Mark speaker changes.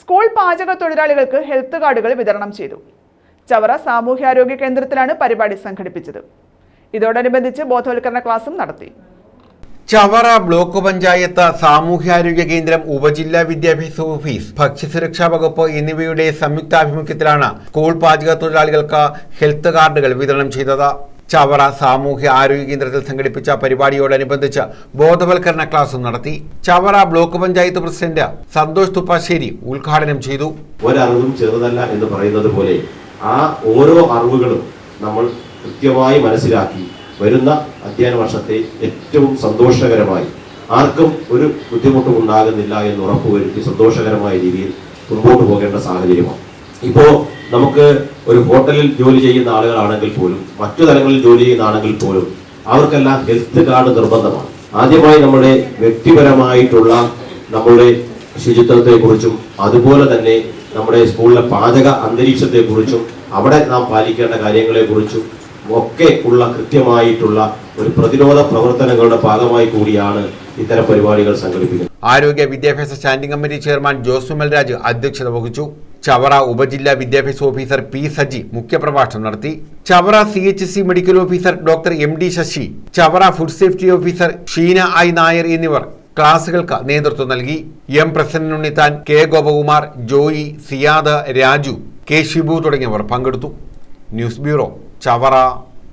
Speaker 1: School പാചക തൊഴിലാളികൾക്ക് health കാർഡുകൾ വിതരണം ചെയ്തു. ചവറ സാമൂഹ്യാരോഗ്യ കേന്ദ്രത്തിലാണ് പരിപാടി സംഘടിപ്പിച്ചത്. ഇതോടനുബന്ധിച്ച് ബോധവൽക്കരണ ക്ലാസും നടത്തി.
Speaker 2: ചവറ ബ്ലോക്ക് പഞ്ചായത്ത് സാമൂഹ്യാരോഗ്യ കേന്ദ്രം ഉപജില്ലാ വിദ്യാഭ്യാസ ഓഫീസ് ഭക്ഷ്യസുരക്ഷാ വകുപ്പ് എന്നിവയുടെ സംയുക്താഭിമുഖ്യത്തിലാണ് സ്കൂൾ പാചക തൊഴിലാളികൾക്ക് ഹെൽത്ത് കാർഡുകൾ വിതരണം ചെയ്തത്. ചവറ സാമൂഹ്യ ആരോഗ്യ കേന്ദ്രത്തിൽ സംഘടിപ്പിച്ച പരിപാടിയോടനുബന്ധിച്ച് ബോധവൽക്കരണ ക്ലാസും നടത്തി ചവറ ബ്ലോക്ക് പഞ്ചായത്ത് പ്രസിഡന്റ് സന്തോഷ് തുപ്പാശ്ശേരി ഉദ്ഘാടനം ചെയ്തു.
Speaker 3: ഒരറിവും ചെറുതല്ല എന്ന് പറയുന്നത് പോലെ ആ ഓരോ അറിവുകളും നമ്മൾ കൃത്യമായി മനസ്സിലാക്കി വരുന്ന അധ്യയന വർഷത്തെ ഏറ്റവും സന്തോഷകരമായി. ആർക്കും ഒരു ബുദ്ധിമുട്ടും ഉണ്ടാകുന്നില്ല എന്ന് ഉറപ്പുവരുത്തി സന്തോഷകരമായ രീതിയിൽ മുമ്പോട്ട് പോകേണ്ട സാഹചര്യമാണ്. ഇപ്പോ നമുക്ക് ഒരു ഹോട്ടലിൽ ജോലി ചെയ്യുന്ന ആളുകളാണെങ്കിൽ പോലും മറ്റു തലങ്ങളിൽ ജോലി ചെയ്യുന്ന ആണെങ്കിൽ പോലും അവർക്കെല്ലാം ഹെൽത്ത് കാർഡ് നിർബന്ധമാണ്. ആദ്യമായി നമ്മുടെ വ്യക്തിപരമായിട്ടുള്ള നമ്മുടെ ശുചിത്വത്തെക്കുറിച്ചും അതുപോലെ തന്നെ നമ്മുടെ സ്കൂളിലെ പാചക അന്തരീക്ഷത്തെക്കുറിച്ചും അവിടെ നാം പാലിക്കേണ്ട കാര്യങ്ങളെക്കുറിച്ചും ഒക്കെ ഉള്ള കൃത്യമായിട്ടുള്ള ഒരു പ്രതിരോധ പ്രവർത്തനങ്ങളുടെ ഭാഗമായി കൂടിയാണ് ഇത്തരം പരിപാടികൾ സംഘടിപ്പിക്കുന്നത്.
Speaker 2: ആരോഗ്യ വിദ്യാഭ്യാസ standing committee chairman Josumal Raj അധ്യക്ഷത വഹിച്ചു. ചവറ ഉപജില്ലാ വിദ്യാഭ്യാസ ഓഫീസർ പി സജി മുഖ്യപ്രഭാഷണം നടത്തി. Chavara C H C medical officer doctor M D Sasi Chavara food safety officer Sheena I Nair എന്നിവർ ക്ലാസുകൾക്ക് നേതൃത്വം നൽകി. M Prasannan Unnithan K Gopakumar Joy Siyad Raju K Shibu തുടങ്ങിയവർ പങ്കെടുത്തു. News bureau Chavara.